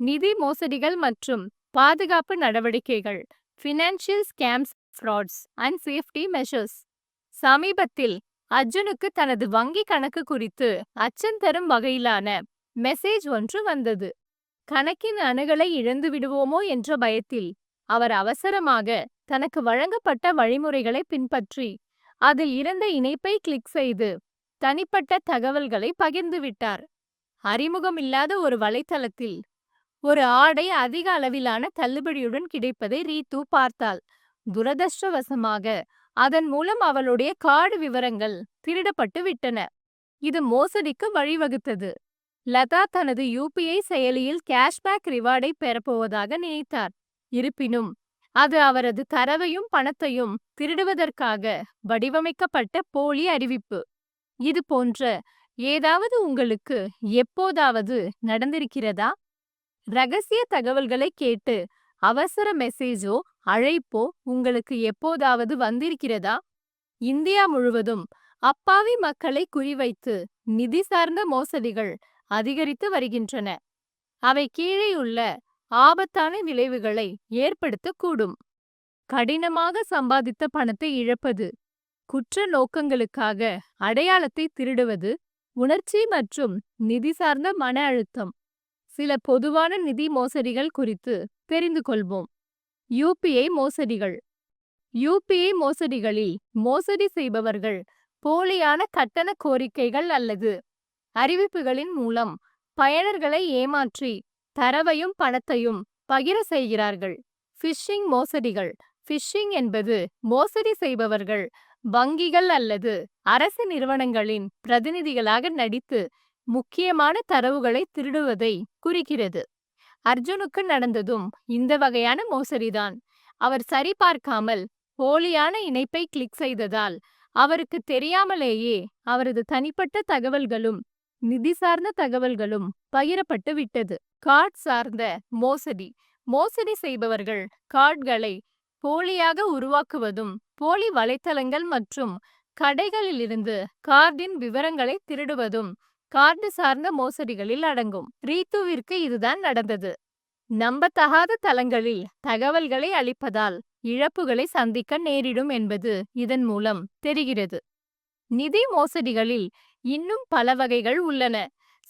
நிதி மோசடிகள் மற்றும் பாதுகாப்பு நடவடிக்கைகள் financial scams frauds and safety measures சமீபத்தில் அர்ஜுனுக்கு தனது வங்கி கணக்கு குறித்து அச்சம் தரும் வகையிலான மெசேஜ் ஒன்று வந்தது. கணக்கின் அணுகலை இழந்து விடுவோமோ என்ற பயத்தில் அவர் அவசரமாக தனக்கு வழங்கப்பட்ட வழிமுறைகளை பின்பற்றி அதில் இருந்த இணைப்பை கிளிக் செய்து தனிப்பட்ட தகவல்களை பகிர்ந்துவிட்டார் அறிமுகமில்லாத ஒரு வலைத்தளத்தில் ஒரு ஆடை அதிக அளவிலான தள்ளுபடியுடன் கிடைப்பதை ரீத்து பார்த்தாள். துரதிருஷ்டவசமாக அதன் மூலம் அவளுடைய கார்டு விவரங்கள் திருடப்பட்டு விட்டன. இது மோசடிக்கு வழிவகுத்தது. லதா தனது யூபிஐ செயலியில் கேஷ்பேக் ரிவார்டை பெறப்போவதாக நினைத்தார். இருப்பினும் அது அவரது தரவையும் பணத்தையும் திருடுவதற்காக வடிவமைக்கப்பட்ட போலி அறிவிப்பு. இது போன்ற ஏதாவது உங்களுக்கு எப்போதாவது நடந்திருக்கிறதா? ரகசிய தகவல்களை கேட்டு அவசர மெசேஜோ அழைப்போ உங்களுக்கு எப்போதாவது வந்திருக்கிறதா? இந்தியா முழுவதும் அப்பாவி மக்களை குறிவைத்து நிதி சார்ந்த மோசடிகள் அதிகரித்து வருகின்றன. அவை கீழேயுள்ள ஆபத்தான விளைவுகளை ஏற்படுத்தக்கூடும் கடினமாக சம்பாதித்த பணத்தை இழப்பது குற்ற நோக்கங்களுக்காக அடையாளத்தை திருடுவது உணர்ச்சி மற்றும் நிதி சார்ந்த மன அழுத்தம். சில பொதுவான நிதி மோசடிகள் குறித்து தெரிந்து கொள்வோம். யூபிஐ மோசடிகள். யூபிஐ மோசடிகளில் மோசடி செய்பவர்கள் போலியான கட்டண கோரிக்கைகள் அல்லது அறிவிப்புகளின் மூலம் பயனர்களை ஏமாற்றி தரவையும் பணத்தையும் பகிர செய்கிறார்கள். ஃபிஷிங் மோசடிகள். ஃபிஷிங் என்பது மோசடி செய்பவர்கள் வங்கிகள் அல்லது அரசு நிறுவனங்களின் பிரதிநிதிகளாக நடித்து முக்கியமான தரவுகளை திருடுவதை குறிக்கிறது. அர்ஜுனுக்கு நடந்ததும் இந்த வகையான மோசடிதான். அவர் சரிபார்க்காமல் போலியான இணைப்பை கிளிக் செய்ததால் அவருக்கு தெரியாமலேயே அவரது தனிப்பட்ட தகவல்களும் நிதி சார்ந்த தகவல்களும் பகிரப்பட்டு விட்டது. கார்ட் சார்ந்த மோசடி. மோசடி செய்பவர்கள் கார்ட்களை போலியாக உருவாக்குவதும் போலி வலைத்தளங்கள் மற்றும் கடைகளிலிருந்து கார்டின் விவரங்களை திருடுவதும் கார்டு சார்ந்த மோசடிகளில் அடங்கும். ரீத்துவிற்கு இதுதான் நடந்தது. நம்பத்தகாத தளங்களில் தகவல்களை அளிப்பதால் இழப்புகளை சந்திக்க நேரிடும் என்பது இதன் மூலம் தெரிகிறது. நிதி மோசடிகளில் இன்னும் பல வகைகள் உள்ளன.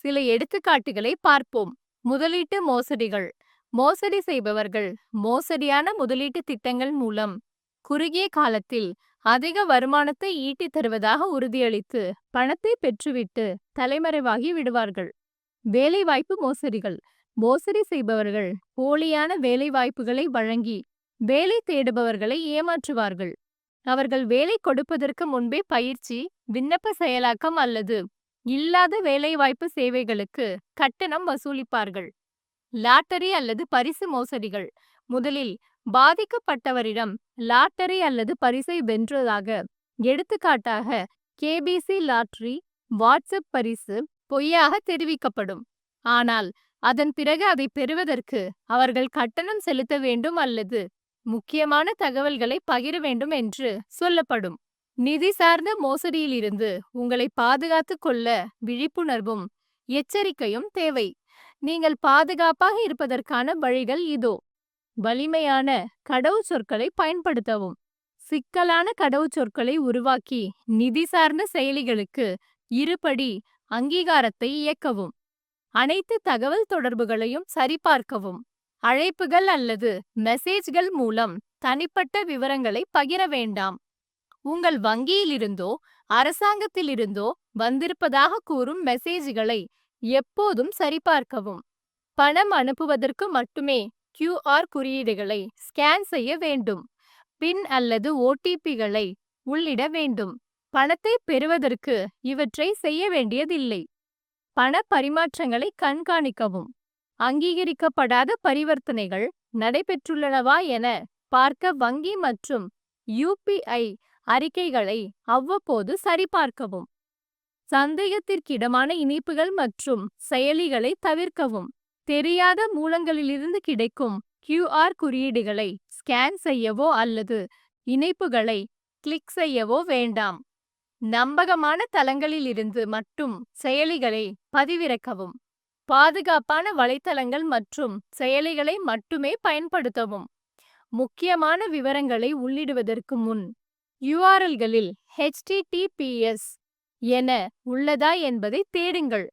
சில எடுத்துக்காட்டுகளை பார்ப்போம். முதலீட்டு மோசடிகள். மோசடி செய்பவர்கள் மோசடியான முதலீட்டு திட்டங்கள் மூலம் குறுகிய காலத்தில் அதிக வருமானத்தை ஈட்டித் தருவதாக உறுதியளித்து பணத்தை பெற்றுவிட்டு தலைமறைவாகி விடுவார்கள். வேலைவாய்ப்பு மோசடிகள். மோசடி செய்பவர்கள் போலியான வேலைவாய்ப்புகளை வழங்கி வேலை தேடுபவர்களை ஏமாற்றுவார்கள். அவர்கள் வேலை கொடுப்பதற்கு முன்பே பயிற்சி விண்ணப்ப செயலாக்கம் அல்லது இல்லாத வேலைவாய்ப்பு சேவைகளுக்கு கட்டணம் வசூலிப்பார்கள். லாட்டரி அல்லது பரிசு மோசடிகள். முதலில் பாதிக்கப்பட்டவரிடம் லாட்டரி அல்லது பரிசை வென்றதாக எடுத்துக்காட்டாக கேபிசி லாட்டரி வாட்ஸ்அப் பரிசு பொய்யாக தெரிவிக்கப்படும். ஆனால் அதன் பிறகு அதை பெறுவதற்கு அவர்கள் கட்டணம் செலுத்த வேண்டும் அல்லது முக்கியமான தகவல்களை பகிர வேண்டும் என்று சொல்லப்படும். நிதி சார்ந்த மோசடியிலிருந்து உங்களை பாதுகாத்துக் கொள்ள விழிப்புணர்வும் எச்சரிக்கையும் தேவை. நீங்கள் பாதுகாப்பாக இருப்பதற்கான வழிகள் இதோ. வலிமையான கடவுச்சொற்களை பயன்படுத்தவும். சிக்கலான கடவுச்சொற்களை உருவாக்கி நிதி சார்ந்த செயலிகளுக்கு இருபடி அங்கீகாரத்தை இயக்கவும். அனைத்து தகவல் தொடர்புகளையும் சரிபார்க்கவும். அழைப்புகள் அல்லது மெசேஜ்கள் மூலம் தனிப்பட்ட விவரங்களை பகிர வேண்டாம். உங்கள் வங்கியிலிருந்தோ அரசாங்கத்திலிருந்தோ வந்திருப்பதாக கூறும் மெசேஜ்களை எப்போதும் சரிபார்க்கவும். பணம் அனுப்புவதற்கு மட்டுமே கியூஆர் குறியீடுகளை ஸ்கேன் செய்ய வேண்டும். பின் அல்லது ஓடிபிகளை உள்ளிட வேண்டும். பணத்தை பெறுவதற்கு இவற்றை செய்ய வேண்டியதில்லை. பண பரிமாற்றங்களை கண்காணிக்கவும். அங்கீகரிக்கப்படாத பரிவர்த்தனைகள் நடைபெற்றுள்ளனவா என பார்க்க வங்கி மற்றும் யூபிஐ அறிக்கைகளை அவ்வப்போது சரிபார்க்கவும். சந்தேகத்திற்கிடமான இணைப்புகள் மற்றும் செயலிகளை தவிர்க்கவும். தெரியாத மூலங்களிலிருந்து கிடைக்கும் கியூஆர் குறியீடுகளை ஸ்கேன் செய்யவோ அல்லது இணைப்புகளை கிளிக் செய்யவோ வேண்டாம். நம்பகமான தளங்களிலிருந்து மட்டும் செயலிகளை பதிவிறக்கவும். பாதுகாப்பான வலைத்தளங்கள் மற்றும் செயலிகளை மட்டுமே பயன்படுத்தவும். முக்கியமான விவரங்களை உள்ளிடுவதற்கு முன் யூஆர்எல்களில் ஹெச்டிடிபிஎஸ் என உள்ளதா என்பதை தேடுங்கள்.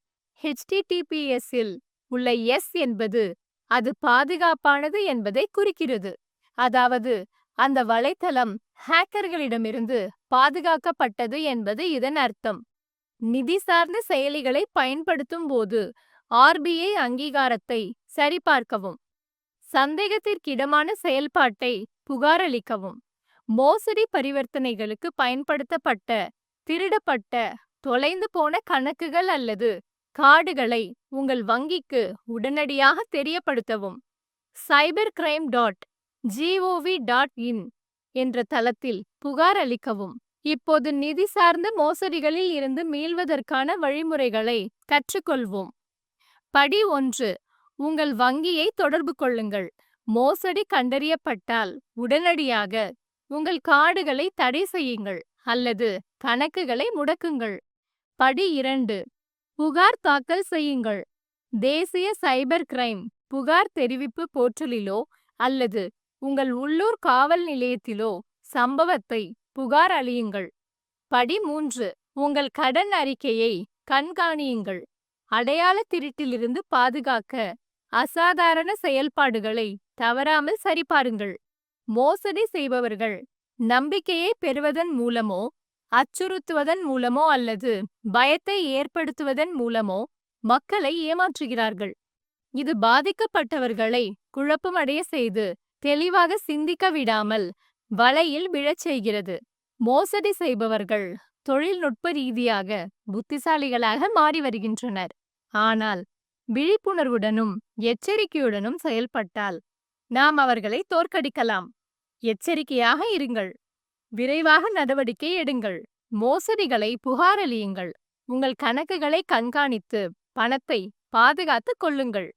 ஹெச்டிடிபிஎஸ் இல் உள்ள எஸ் என்பது அது பாதுகாப்பானது என்பதை குறிக்கிறது. அதாவது அந்த வலைத்தளம் ஹேக்கர்களிடமிருந்து பாதுகாக்கப்பட்டது என்பது இதன் அர்த்தம். நிதி சார்ந்த செயலிகளை பயன்படுத்தும் போது ஆர்பிஐ அங்கீகாரத்தை சரிபார்க்கவும் சந்தேகத்திற்கிடமான செயல்பாட்டை புகாரளிக்கவும் மோசடி பரிவர்த்தனைகளுக்கு பயன்படுத்தப்பட்ட திருடப்பட்ட தொலைந்து போன கணக்குகள் அல்லது கார்டுகளை உங்கள் வங்கிக்கு உடனடியாக தெரியப்படுத்தவும். Cyber crime dot GOV dot in என்ற தளத்தில் புகார் அளிக்கவும். இப்போது நிதி சார்ந்த மோசடிகளில் இருந்து மீள்வதற்கான வழிமுறைகளை கற்றுக்கொள்வோம். படி ஒன்று உங்கள் வங்கியை தொடர்பு கொள்ளுங்கள். மோசடி கண்டறியப்பட்டால் உடனடியாக உங்கள் கார்டுகளை தடை செய்யுங்கள் அல்லது கணக்குகளை முடக்குங்கள். படி இரண்டு புகார் தாக்கல் செய்யுங்கள். தேசிய சைபர் கிரைம் புகார் தெரிவிப்பு போர்ட்டலிலோ அல்லது உங்கள் உள்ளூர் காவல் நிலையத்திலோ சம்பவத்தை புகார் அளியுங்கள் படி மூன்று உங்கள் கடன் அறிக்கையை கண்காணியுங்கள். அடையாள திருட்டிலிருந்து பாதுகாக்க அசாதாரண செயல்பாடுகளை தவறாமல் சரிபாருங்கள். மோசடி செய்பவர்கள் நம்பிக்கையை பெறுவதன் மூலமோ அச்சுறுத்துவதன் மூலமோ அல்லது பயத்தை ஏற்படுத்துவதன் மூலமோ மக்களை ஏமாற்றுகிறார்கள். இது பாதிக்கப்பட்டவர்களை குழப்பமடைய செய்து தெளிவாக சிந்திக்க விடாமல் வலையில் விழச் செய்கிறது. மோசடி செய்பவர்கள் தொழில்நுட்ப ரீதியாக புத்திசாலிகளாக மாறி வருகின்றனர். ஆனால் விழிப்புணர்வுடனும் எச்சரிக்கையுடனும் செயல்பட்டால் நாம் அவர்களை தோற்கடிக்கலாம். எச்சரிக்கையாக இருங்கள். விரைவாக நடவடிக்கை எடுங்கள். மோசடிகளை புகாரளியுங்கள். உங்கள் கணக்குகளை கண்காணித்து பணத்தை பாதுகாத்துக் கொள்ளுங்கள்.